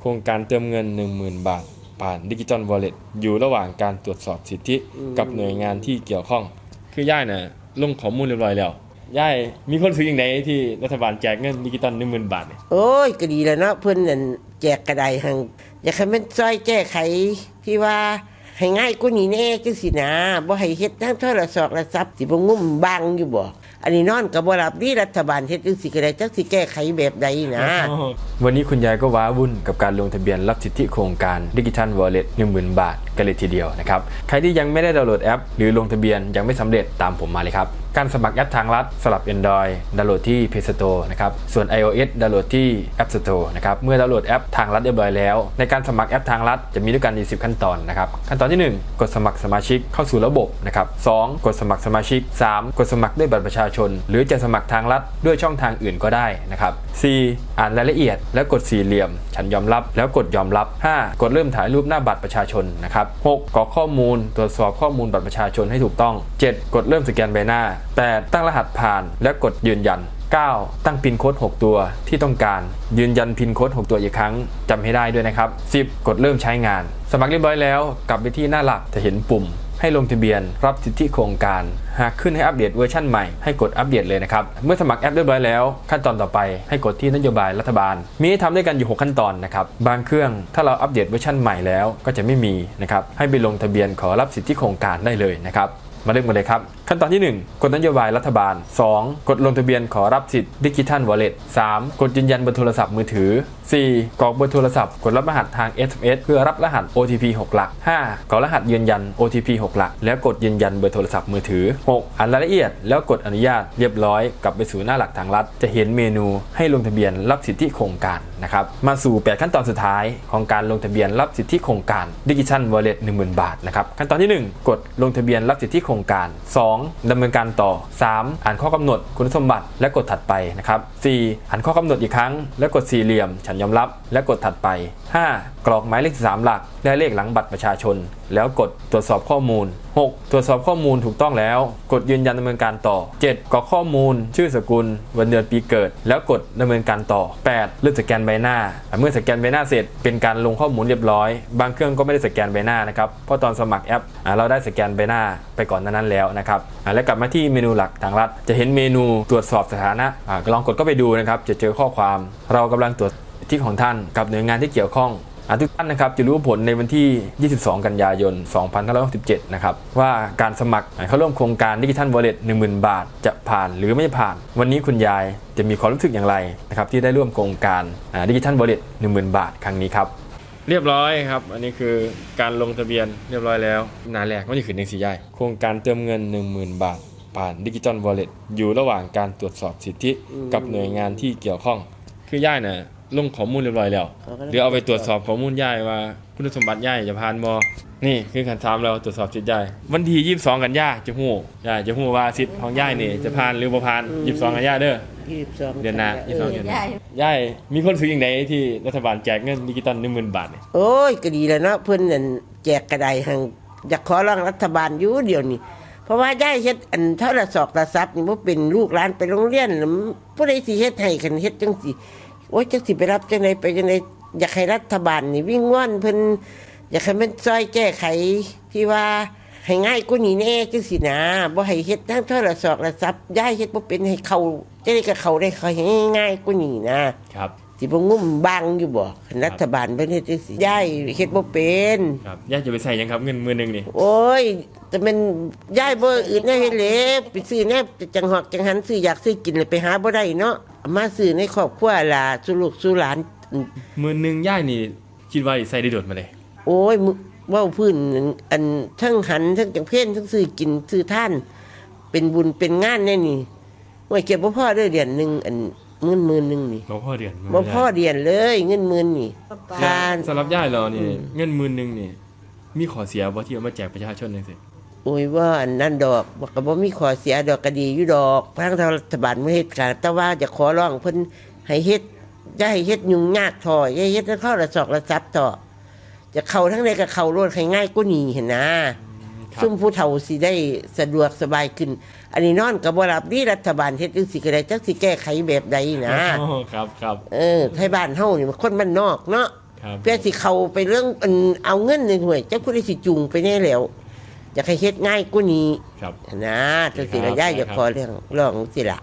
โครงการเติมเงิน 10,000 บาท ผ่านดิจิ t a ลวอลเล็ตอยู่ระหว่างการตรวจสอบสิทธิกับหน่วยงานที่เกี่ยวข้อง คือย่ายน่ะลงข้อมูลเรียบร้อยแล้วย่ายมีคนซื้ออย่างไรที่รัฐบาลแจกเงินดิจิตอล10,000บาทเนี่ยโอ้ยก็ดีแล้วเนาะเพิ่นนั่นแจกกระไดหังอยากให้มันซอยแก้ไขที่ว่าให้ง่ายกว่านี้แน่จังสินะบ่ให้เฮ็ดทั้งโทรศัพท์และทรัพย์สิบ่งุ่มบังอยู่บ่ อันนี้นอนก็บ่รับนี่รัฐบาลเฮ็ดจังสิก็ได้จักสิแก้ไขแบบใดนะ วันนี้คุณยายก็ว้าวุ่นกับการลงทะเบียนรับสิทธิโครงการดิจิทัลวอลเล็ต10,000บาทกันเลยทีเดียวนะครับ ใครที่ยังไม่ได้ดาวน์โหลดแอป หรือลงทะเบียนยังไม่สำเร็จตามผมมาเลยครับการสมัครแอปทางลัดสำหรับ Android ดาวน์โหลดที่ Play Store นะครับ ส่วน iOS ดาวน์โหลดที่ App Store นะครับ เมื่อดาวน์โหลดแอปทางลัดเรียบร้อยแล้ว ในการสมัครแอปทางลัดจะมีด้วยกัน10 ขั้นตอนนะครับ ขั้นตอนที่ 1 กดสมัครสมาชิกเข้าสู่ระบบนะครับ 2 กดสมัครสมาชิก 3 กดสมัครด้วยบัตรประชาชน หรือจะสมัครทางลัดด้วยช่องทางอื่นก็ได้นะครับ 4. อ่านรายละเอียด แล้วกดสี่เหลี่ยม ฉันยอมรับ แล้วกดยอมรับ 5. กดเริ่มถ่ายรูปหน้าบัตรประชาชนนะครับ 6. กรอกข้อมูล ตรวจสอบข้อมูลบัตรประชาชนให้ถูกต้อง 7. กดเริ่มสแกนใบหน้า 8. ตั้งรหัสผ่าน แล้วกดยืนยัน 9. ตั้งพินโค้ด 6 ตัวที่ต้องการ ยืนยันพินโค้ด 6 ตัวอีกครั้งจำให้ได้ด้วยนะครับ 10. กดเริ่มใช้งาน สมัครเรียบร้อยแล้ว กลับไปที่หน้าหลักจะเห็นปุ่ม ให้ลงทะเบียนรับสิทธิโครงการ หากขึ้นให้อัปเดตเวอร์ชันใหม่ให้กดอัปเดตเลยนะครับ เมื่อสมัครแอปเรียบร้อยแล้ว ขั้นตอนต่อไปให้กดที่นโยบายรัฐบาล มีให้ทำด้วยกันอยู่ 6 ขั้นตอนนะครับ บางเครื่องถ้าเราอัปเดตเวอร์ชันใหม่แล้วก็จะไม่มีนะครับ ให้ไปลงทะเบียนขอรับสิทธิโครงการได้เลยนะครับ มาเริ่มกันเลยครับ ขั้นตอนที่ 1 กดนโยบายรัฐบาล 2. กดลงทะเบียนขอรับสิทธิ์ดิจิทัลวอลเล็ต 3. กดยืนยันบนโทรศัพท์มือถือ 4. กรอกเบอร์โทรศัพท์ กดรับรหัสทาง SMS เพื่อรับรหัส OTP 6 หลัก 5. กรอกรหัสยืนยัน OTP 6 หลัก แล้วกดยืนยันเบอร์โทรศัพท์มือถือ 6. อ่านรายละเอียด แล้วกดอนุญาตเรียบร้อย กลับไปสู่หน้าหลักทางรัฐ จะเห็นเมนูให้ลงทะเบียนรับสิทธิโครงการนะครับมาสู่ 8 ขั้นตอนสุดท้ายของการลงทะเบียนรับสิทธิโครงการดิจิทัลวอลเล็ต10,000บาทนะครับขั้นตอนที่ 1 กดลงทะเบียนรับสิทธิโครงการ 2. ดำเนินการต่อ 3. อ่านข้อกำหนดคุณสมบัติและกดถัดไปนะครับ 4. อ่านข้อกำหนดอีกครั้ง และกดสี่เหลี่ยม ฉันยอมรับ และกดถัดไป 5. กรอกหมายเลข3หลักและเลขหลังบัตรประชาชน แล้วกดตรวจสอบข้อมูล 6. ตรวจสอบข้อมูลถูกต้องแล้ว กดยืนยันดำเนินการต่อ 7. กรอกข้อมูล ชื่อสกุล วันเดือนปีเกิด แล้วกดดำเนินการต่อ 8. เลือกสแกนใบหน้า เมื่อสแกนใบหน้าเสร็จเป็นการลงข้อมูลเรียบร้อย บางเครื่องก็ไม่ได้สแกนใบหน้านะครับ เพราะตอนสมัครแอปอเราได้สแกนใบหน้าไปก่อนนั้นแล้วนะครับและกลับมาที่เมนูหลักทางรัฐ จะเห็นเมนูตรวจสอบสถานะอ่าลองกดเข้าไปดูนะครับจะเจอข้อความ เรากำลังตรวจสิทธิของท่านกับหน่วยงานที่เกี่ยวข้อง ทุกท่านนะครับจะรู้ผลในวันที่ 22 กันยายน 2567 นะครับ ว่าการสมัครเข้าร่วมโครงการดิจิทัลวอลเล็ต10,000 บาท จะผ่านหรือไม่ผ่าน วันนี้คุณยายจะมีความรู้สึกอย่างไรนะครับที่ได้ร่วมโครงการดิจิทัลวอลเล็ต10,000 บาท ครั้งนี้ครับเรียบร้อยครับ อันนี้คือการลงทะเบียนเรียบร้อยแล้วนานแรกไม่ได้ขึ้นในสีใหญ่โครงการเติมเงิน 10,000 บาท ผ่านดิจิ t a ลวอลเล็ตอยู่ระหว่างการตรวจสอบสิทธิกับหน่วยงานที่เกี่ยวข้องคือย่ายน่ะ ลงข้อมูลเรียบร้อยแล้ว เขาก็เลย เดี๋ยวเอาไปตรวจสอบข้อมูลย่ายว่า คุณสมบัติย่ายจะผ่านบ่นี่คือขั้นตอนเราตรวจสอบสิทธิ์ย่ายวันที่22กันยาจะฮู้ย่ายจะฮู้ว่าสิทธิ์ของย่ายนี่จะผ่านหรือบ่ผ่าน22กันยาเด้อ22เดือนหน้าเอ22อเดือนหน้าย่ายมีคนซื้ออย่างไดที่รัฐบาลแจกเงินดิจิตอล10,000บาทนี่โอ้ยก็ดีแล้วเนาะเพิ่นนั่นแจกกระไดหังอยากขอร้องรัฐบาลอยู่เดี๋ยวนี้ เพราะว่าย่ายเฮ็ดอันโทรศัพท์โทรศัพท์นี่บ่เป็นลูกหลานไปโรงเรียนน่ะผู้ใดสิเฮ็ดให้คันเฮ็ดจังสิ โอ้ยจังสิไปรับจังไดไปจังไดอยากให้รัฐบาลนี่วิ่งว่อนเพิ่นอยากให้มันซอยแก้ไขที่ว่าให้ง่ายกว่านี้แน่จังสินะบ่ให้เฮ็ดทั้งโทรศัพท์โทรัพย์ย่ายเฮ็ดบ่เป็นให้เขาจะได้กับเขาได้เขาให้ง่ายกว่านี้นะครับ สิบ่งุ่มบังอยู่บ่คันรัฐบาลเพิ่นเฮ็ดจังซี่ย้ายเฮ็ดบ่เป็นครับย่ายจะไปใส่หยังครับเงินมือหนึงนี่โอ้ยแต่มันย้ายบ่อื่นได้เฮ็ดเลยไปซื้อแนบจังหอกจังหันซื้ออยากซื้อกินเลยไปหาบ่ได้เนาะเอามาซื้อในครอบครัวล่ะสู่ลูกสู่หลาน มือหนึงย่ายนี่คิดว่าสิใส่ได้โดดมาเลยโอ้ยมึเว้าพื้นอันทั้งหันทั้งจังเพ่นทั้งซื้อกินซื้อท่าน เป็นบุญเป็นงานแน่นี่โอ้ยเก็บบ่พอเด้อเดือนหนึงอัน เงินหมื่นหนึงนี่บ่พอเดือนบ่พอเดือนเลย เงินหมื่นนี่ค่าสำหรับย่ายเรานี่เงินมือหนึงนี่ มีขอเสียบ่ที่เอามาแจกประชาชนจังซี่โอ้ยว่าอันนั้นดอกบอกก็บ่มีขอเสียดอกก็ดีอยู่ดอกทางรัฐบาลไม่เฮ็ดกันแต่ว่าจะขอร้องเพิ่นให้เฮ็ดอย่าให้เฮ็ดยุ่งยากถออย่าให้เฮ็ดให้เข้าระสอกระซับต่อจะเข้าทั้งใดก็เข้ารวดให้ง่ายกว่านี้เห็นนะครับ ซุ่มผู้เฒ่าสิได้สะดวกสบายขึ้น อันนี้นอนก็บ่รับนี่รัฐบาลเฮ็ดจังสิก็ได้จักสิแก้ไขแบบใดนะอ๋อครับครับเออไทยบ้านเฮานี่มันคนบ้านนอกเนาะครับเพื่อสิเข้าไปเรื่องอันเอาเงินในห่วยเจ้าผู้ใดสิจูงไปแน่แล้วอยากให้เฮ็ดง่ายกว่านี้ครับนะจังสิครัละบย่าอยากครับขอเรื่องร้องสิล่ะ